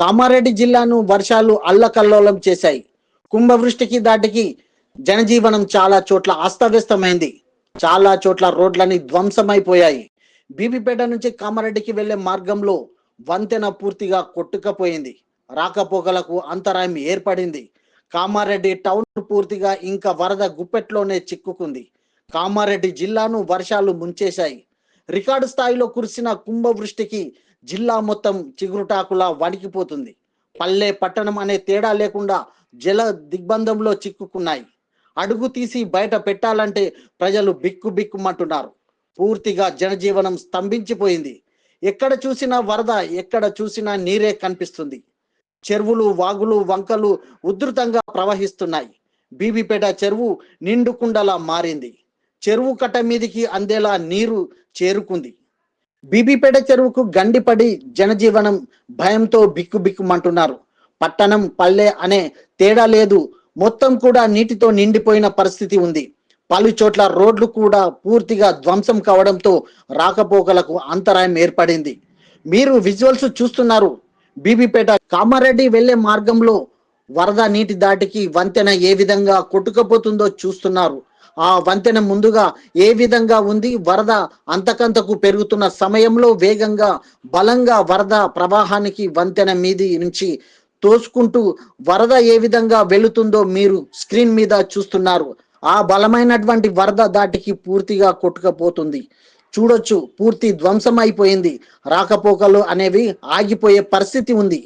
కామారెడ్డి జిల్లాను వర్షాలు అల్లకల్లోలం చేశాయి. కుంభవృష్టికి దాటికి జనజీవనం చాలా చోట్ల అస్తవ్యస్తమైంది. చాలా చోట్ల రోడ్లన్నీ ధ్వంసమైపోయాయి. బీబీపేట నుంచి కామారెడ్డికి వెళ్ళే మార్గంలో వంతెన పూర్తిగా కొట్టుకపోయింది. రాకపోకలకు అంతరాయం ఏర్పడింది. కామారెడ్డి టౌన్ పూర్తిగా ఇంకా వరద గుప్పెట్లోనే చిక్కుకుంది. కామారెడ్డి జిల్లాను వర్షాలు ముంచేశాయి. రికార్డు స్థాయిలో కురిసిన కుంభవృష్టికి జిల్లా మొత్తం చిగురుటాకులా వణికిపోతుంది. పల్లె పట్టణం అనే తేడా లేకుండా జల దిగ్బంధంలో చిక్కుకున్నాయి. అడుగు తీసి బయట పెట్టాలంటే ప్రజలు బిక్కు బిక్కుమంటున్నారు. పూర్తిగా జనజీవనం స్తంభించిపోయింది. ఎక్కడ చూసినా వరద ఎక్కడ చూసినా నీరే కనిపిస్తుంది. చెరువులు వాగులు వంకలు ఉధృతంగా ప్రవహిస్తున్నాయి. బీబీపేట చెరువు నిండుకుండలా మారింది. చెరువు కట్ట మీదికి అందేలా నీరు చేరుకుంది. బీబీపేట చెరువుకు గండిపడి జనజీవనం భయంతో బిక్కుబిక్కుమంటున్నారు. పట్టణం పల్లె అనే తేడా లేదు. మొత్తం కూడా నీటితో నిండిపోయిన పరిస్థితి ఉంది. పలు చోట్ల రోడ్లు కూడా పూర్తిగా ధ్వంసం కావడంతో రాకపోకలకు అంతరాయం ఏర్పడింది. మీరు విజువల్స్ చూస్తున్నారు. బీబీపేట కామారెడ్డి వెళ్ళే మార్గంలో వరద నీటి దాటికి వంతెన ఏ విధంగా కొట్టుకపోతుందో చూస్తున్నారు. ఆ వంతెన ముందుగా ఏ విధంగా ఉంది? వరద అంతకంతకు పెరుగుతున్న సమయంలో వేగంగా బలంగా వరద ప్రవాహానికి వంతెన మీది నుంచి తోసుకుంటూ వరద ఏ విధంగా వెళుతుందో మీరు స్క్రీన్ మీద చూస్తున్నారు. ఆ బలమైనటువంటి వరద దాటికి పూర్తిగా కొట్టుకపోతుంది. చూడొచ్చు పూర్తి ధ్వంసం అయిపోయింది రాకపోకలు అనేవి ఆగిపోయే పరిస్థితి ఉంది.